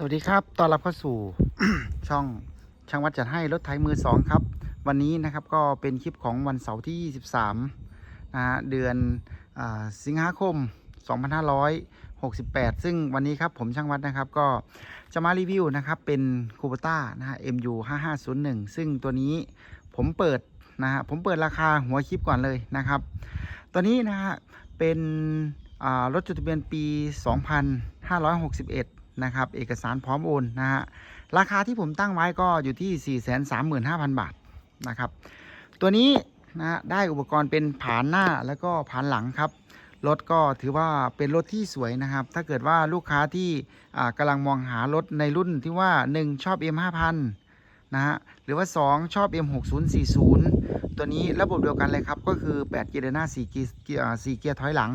สวัสดีครับ ต้อนรับเข้าสู่ช่องช่างวัดจัดให้รถไถมือสองครับ วันนี้นะครับก็เป็นคลิปของวันเสาร์ที่ 23นะฮะเดือนอาสิงหาคม 2568 ซึ่งวันนี้ครับผมช่างวัดนะครับ ก็จะมารีวิวนะครับเป็นคูเปต้านะฮะ MU 5501 ซึ่งตัวนี้ผมเปิดนะฮะผมเปิดราคาหัวคลิปก่อนเลยนะครับ ตัวนี้นะฮะเป็นรถจดทะเบียนปี 2561 นะครับ เอกสารพร้อมโอนนะฮะ ราคาที่ผมตั้งไว้ก็อยู่ที่ 435,000 บาทนะครับ ตัวนี้นะฮะได้อุปกรณ์เป็นผานหน้าแล้วก็ผานหลังครับ รถก็ถือว่าเป็นรถที่สวยนะครับ ถ้าเกิดว่าลูกค้าที่อ่ากำลังมองหารถในรุ่นที่ว่า 1 ชอบ M5000 นะฮะหรือว่า 2 ชอบ M6040 ตัวนี้ระบบเดียวกันเลยครับ ก็คือ 8 เกียร์หน้า 4 เกียร์4เกียร์ถอยหลัง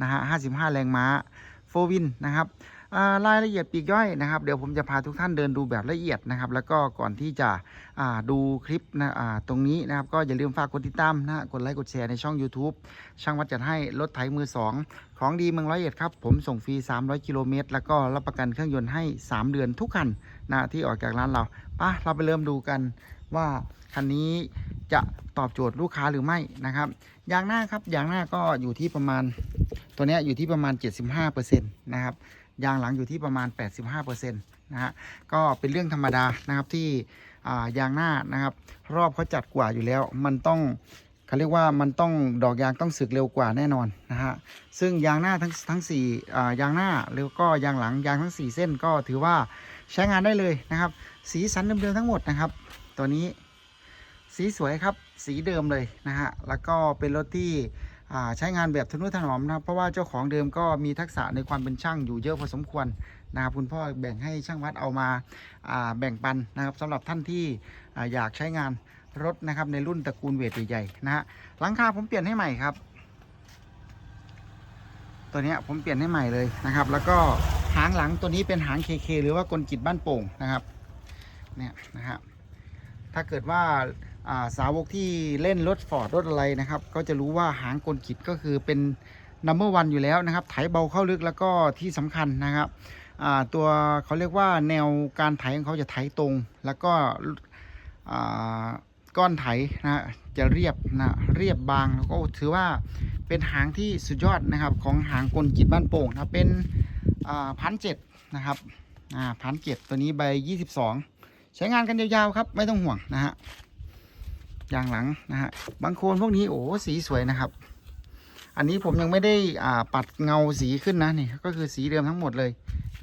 นะฮะ 55 แรงม้า4วินนะครับ รายละเอียดปีกย่อยนะครับ เดี๋ยวผมจะพาทุกท่านเดินดูแบบละเอียดนะครับ แล้วก็ก่อนที่จะดูคลิปนะตรงนี้นะครับ ก็อย่าลืมฝากกดติดตามนะกดไลค์กดแชร์ในช่อง YouTube ช่างวัดจัดให้รถไถมือ 2 ของดีเมืองร้อยเอ็ดครับ ผมส่งฟรี 300 กิโลเมตร แล้วก็รับประกันเครื่องยนต์ให้ 3 เดือนทุกคันนะที่ออกจากร้านเราป่ะเราไปเริ่มดูกันว่าคันนี้จะตอบโจทย์ลูกค้าหรือไม่นะครับยางหน้าครับยางหน้าก็อยู่ที่ประมาณตัวนี้อยู่ที่ประมาณ 75%นะครับ ยางหลังอยู่ที่ประมาณ 85%นะฮะก็เป็นเรื่องธรรมดานะครับที่ายางหน้านะครับ รอบเขาจัดกว่าอยู่แล้ว มันต้องเขาเรียกว่ามันต้องดอกยางต้องสึกเร็วกว่าแน่นอนนะฮะซึ่งยางหน้าทั้งทั้งสี่ายางหน้าแล้วก็ยางหลังยางทั้ง 4 เส้นก็ถือว่าใช้งานได้เลยนะครับ สีสันเดิมๆทั้งหมดนะครับ ตัวนี้สีสวยครับสีเดิมเลยนะฮะแล้วก็เป็นรถที่ ใช้งานแบบทนุถนอมนะครับ เพราะว่าเจ้าของเดิมก็มีทักษะในความเป็นช่างอยู่เยอะพอสมควรนะครับคุณพ่อแบ่งให้ช่างวัดเอามาาแบ่งปันนะครับสำหรับท่านที่ออยากใช้งานรถนะครับในรุ่นตระกูลเวทใหญ่ๆนะฮะหลังคาผมเปลี่ยนให้ใหม่ครับ ตัวนี้ผมเปลี่ยนให้ใหม่เลยนะครับ แล้วก็หางหลังตัวนี้เป็นหาง KK หรือว่ากลกิจบ้านโป่งนะครับเนี่ยนะครับถ้าเกิดว่า สาวกที่เล่นรถฟอร์ดรถอะไรนะครับ ก็จะรู้ว่าหางกลกิจก็คือเป็นนัมเบอร์วันอยู่แล้วนะครับ ไถเบาเข้าลึกแล้วก็ที่สำคัญนะครับตัวเขาเรียกว่าแนวการไถของเขาจะไถตรง แล้วก็ก้อนไถนะจะเรียบนะเรียบบางแล้วก็ถือว่าเป็นหางที่สุดยอดนะครับของหางกลกิจบ้านโป่งนะเป็นพันเจ็ดนะครับพันเจ็ดตัวนี้ใบยี่สิบสองใช้งานกันยาวๆครับไม่ต้องห่วงนะฮะ ยางหลังนะฮะบางโคนพวกนี้โอ้สีสวยนะครับ อันนี้ผมยังไม่ได้อ่าปัดเงาสีขึ้นนะนี่ก็คือสีเดิมทั้งหมดเลย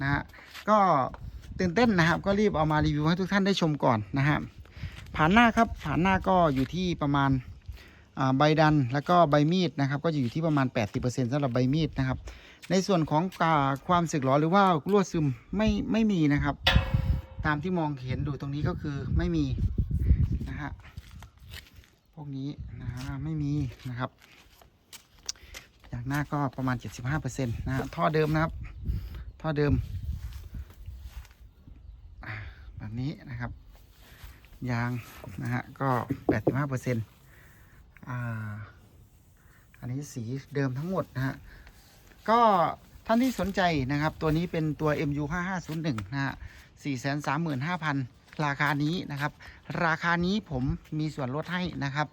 นะฮะก็ตื่นเต้นนะครับ ก็รีบเอามารีวิวให้ทุกท่านได้ชมก่อนนะฮะผ่านหน้าครับผ่านหน้าก็อยู่ที่ประมาณใบดันแล้วก็ใบมีดนะครับ ก็จะอยู่ที่ประมาณ 80%สำหรับใบมีดนะครับ ในส่วนของกาความสึกหรอหรือว่ารั่วซึมไม่ไม่มีนะครับ ตามที่มองเห็นดูตรงนี้ก็คือไม่มีนะฮะ พวกนี้นะฮะไม่มีนะครับ อย่างหน้าก็ประมาณ 75%นะฮะท่อเดิมนะครับ ท่อเดิม แบบนี้นะครับ ยางนะฮะก็ 85%อ่าอันนี้สีเดิมทั้งหมดนะฮะ ก็ท่านที่สนใจนะครับ ตัวนี้เป็นตัว MU 5501นะฮะ435,000 ราคานี้นะครับ ราคานี้ผมมีส่วนลดให้นะครับ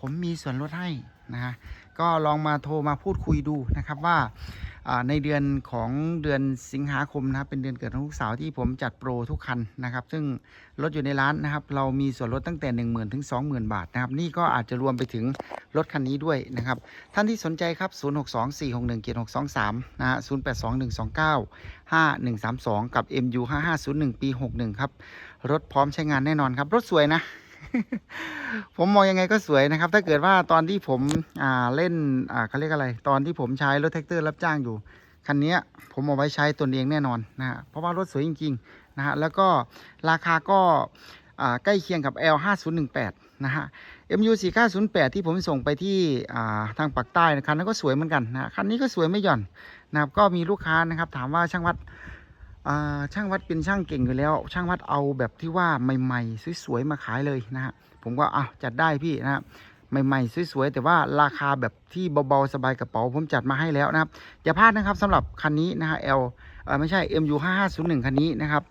ผมมีส่วนลดให้นะฮะก็ลองมาโทรมาพูดคุยดูนะครับว่า ในเดือนของเดือนสิงหาคมนะครับเป็นเดือนเกิดของลูกสาวที่ผมจัดโปรทุกคันนะครับ ซึ่งรถอยู่ในร้านนะครับ เรามีส่วนลดตั้งแต่ 1 0,000 ถึง 20,000 บาทนะครับ นี่ก็อาจจะรวมไปถึงรถคันนี้ด้วยนะครับ ท่านที่สนใจครับ 0624617623 นะฮะ0821295132 กับ MU 5501 ปี 61 ครับ รถพร้อมใช้งานแน่นอนครับ รถสวยนะ ผมมองยังไงก็สวยนะครับ ถ้าเกิดว่าตอนที่ผมอ่าเล่นอ่าเขาเรียกอะไร ตอนที่ผมใช้รถแท็กเตอร์รับจ้างอยู่คันนี้ผมเอาไว้ใช้ตนเองแน่นอนนะฮะเพราะว่ารถสวยจริงๆนะฮะแล้วก็ราคาก็ใกล้เคียงกับ L 5 0 1 8 นะฮะ MU 4 9 0 8 ที่ผมส่งไปที่ทางปากใต้นะคันนั้นก็สวยเหมือนกันนะคันนี้ก็สวยไม่หย่อนนะครับก็มีลูกค้านะครับถามว่าช่างวัด ช่างวัดเป็นช่างเก่งอยู่แล้ว ช่างวัดเอาแบบที่ว่าใหม่ๆสวยๆมาขายเลยนะฮะผมก็อ้าจัดได้พี่นะฮะใหม่ๆสวยๆแต่ว่าราคาแบบที่เบาๆสบายกระเป๋าผมจัดมาให้แล้วนะครับอย่าพลาดนะครับสำหรับคันนี้นะฮะ L เออไม่ใช่ MU 5501คันนี้นะครับ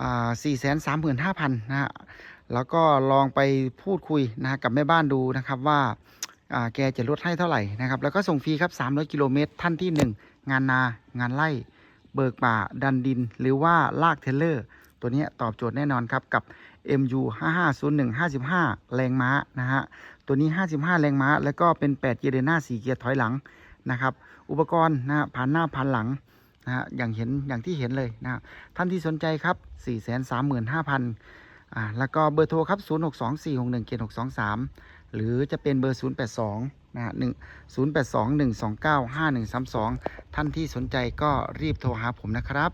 อ่า435,000นนะฮะแล้วก็ลองไปพูดคุยนะฮะกับแม่บ้านดูนะครับว่าอ่าแกจะลดให้เท่าไหร่นะครับแล้วก็ส่งฟรีครับ300กิโลเมตรท่านที่ 1 งานนางานไร่ เบิกป่าดันดิน หรือว่าลากเทเลอร์ ตัวนี้ตอบโจทย์แน่นอนครับกับ MU 5501 55 แรงม้านะฮะ ตัวนี้ 55 แรงม้า แล้วก็เป็น 8 เกียร์เดินหน้า 4 เกียร์ถอยหลังนะครับ อุปกรณ์นะฮะผ่านหน้าผ่านหลังนะฮะอย่างเห็นอย่างที่เห็นเลยนะฮะท่านที่สนใจครับ 435,000อ่าแล้วก็เบอร์โทรครับ 0 6 2 4 6 1 7 6 2 3 หรือจะเป็นเบอร์ 0 8 2 นะฮะ1 0 8 2 1 2 9 5 1 3 2ท่านที่สนใจก็รีบโทรหาผมนะครับ